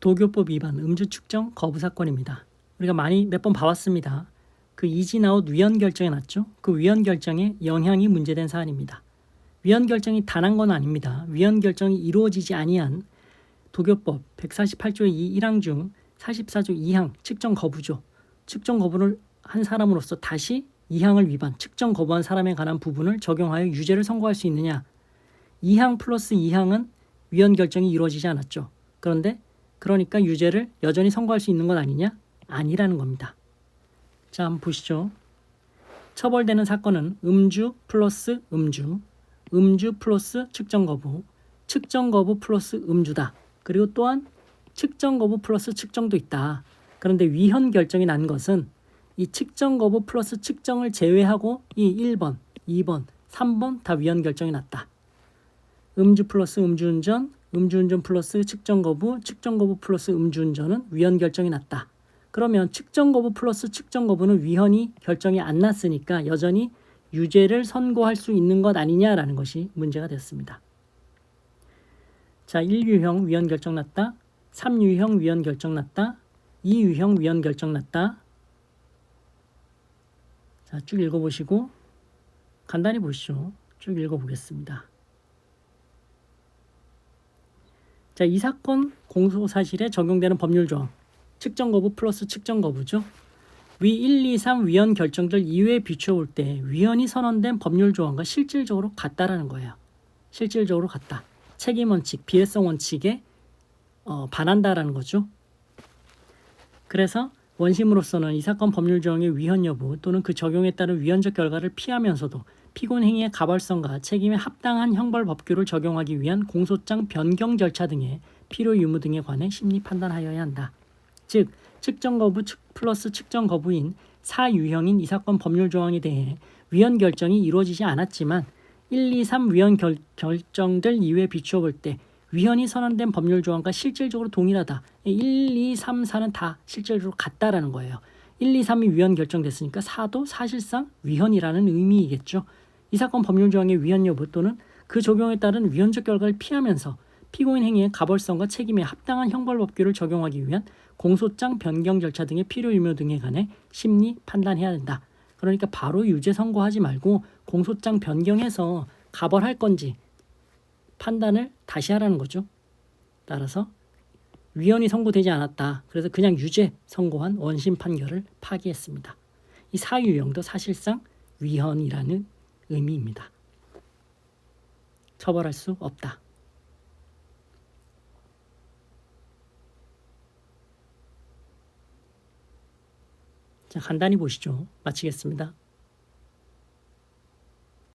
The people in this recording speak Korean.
도교법 위반 음주 측정 거부 사건입니다. 우리가 많이 몇 번 봐왔습니다. 그 이진아웃 위헌 결정이 났죠. 그 위헌 결정에 영향이 문제된 사안입니다. 위헌 결정이 단한 건 아닙니다. 위헌 결정이 이루어지지 아니한 도교법 148조 2 1항 중 44조 2항 측정 거부죠. 측정 거부를 한 사람으로서 다시 2항을 위반, 측정 거부한 사람에 관한 부분을 적용하여 유죄를 선고할 수 있느냐? 2항 플러스 2항은 위헌 결정이 이루어지지 않았죠. 그런데 그러니까 유죄를 여전히 선고할 수 있는 것 아니냐? 아니라는 겁니다. 자, 한번 보시죠. 처벌되는 사건은 음주 플러스 음주, 음주 플러스 측정 거부, 측정 거부 플러스 음주다. 그리고 또한 측정 거부 플러스 측정도 있다. 그런데 위헌 결정이 난 것은 이 측정 거부 플러스 측정을 제외하고 이 1번, 2번, 3번 다 위헌 결정이 났다. 음주 플러스 음주운전, 음주운전 플러스 측정 거부, 측정 거부 플러스 음주운전은 위헌 결정이 났다. 그러면 측정 거부 플러스 측정 거부는 위헌이 결정이 안 났으니까 여전히 유죄를 선고할 수 있는 것 아니냐라는 것이 문제가 됐습니다. 자, 1유형 위헌 결정 났다. 3유형 위헌 결정 났다. 2유형 위헌 결정 났다. 자, 쭉 읽어보시고 간단히 보시죠. 쭉 읽어보겠습니다. 자, 이 사건 공소 사실에 적용되는 법률 조항. 측정 거부 플러스 측정 거부죠. 위 1, 2, 3 위헌 결정들 이외에 비춰볼 때 위헌이 선언된 법률 조항과 실질적으로 같다라는 거예요. 실질적으로 같다. 책임 원칙, 비례성 원칙에 어, 반한다라는 거죠. 그래서 원심으로서는 이 사건 법률 조항의 위헌 여부 또는 그 적용에 따른 위헌적 결과를 피하면서도 피고인 행위의 가벌성과 책임에 합당한 형벌 법규를 적용하기 위한 공소장 변경 절차 등의 필요 유무 등에 관해 심리 판단하여야 한다. 즉 측정 거부 측 플러스 측정 거부인 사유형인 이 사건 법률 조항에 대해 위헌 결정이 이루어지지 않았지만 1, 2, 3 위헌 결, 결정들 이외에 비추어 볼 때 위헌이 선언된 법률 조항과 실질적으로 동일하다. 1, 2, 3, 4는 다 실질적으로 같다라는 거예요. 1, 2, 3이 위헌 결정됐으니까 4도 사실상 위헌이라는 의미이겠죠. 이 사건 법률 조항의 위헌 여부 또는 그 적용에 따른 위헌적 결과를 피하면서 피고인 행위의 가벌성과 책임에 합당한 형벌 법규를 적용하기 위한 공소장 변경 절차 등의 필요 유무 등에 관해 심리 판단해야 된다. 그러니까 바로 유죄 선고하지 말고 공소장 변경해서 가벌할 건지 판단을 다시 하라는 거죠. 따라서 위헌이 선고되지 않았다. 그래서 그냥 유죄 선고한 원심 판결을 파기했습니다. 이 사유형도 사실상 위헌이라는 의미입니다. 처벌할 수 없다. 자, 간단히 보시죠. 마치겠습니다.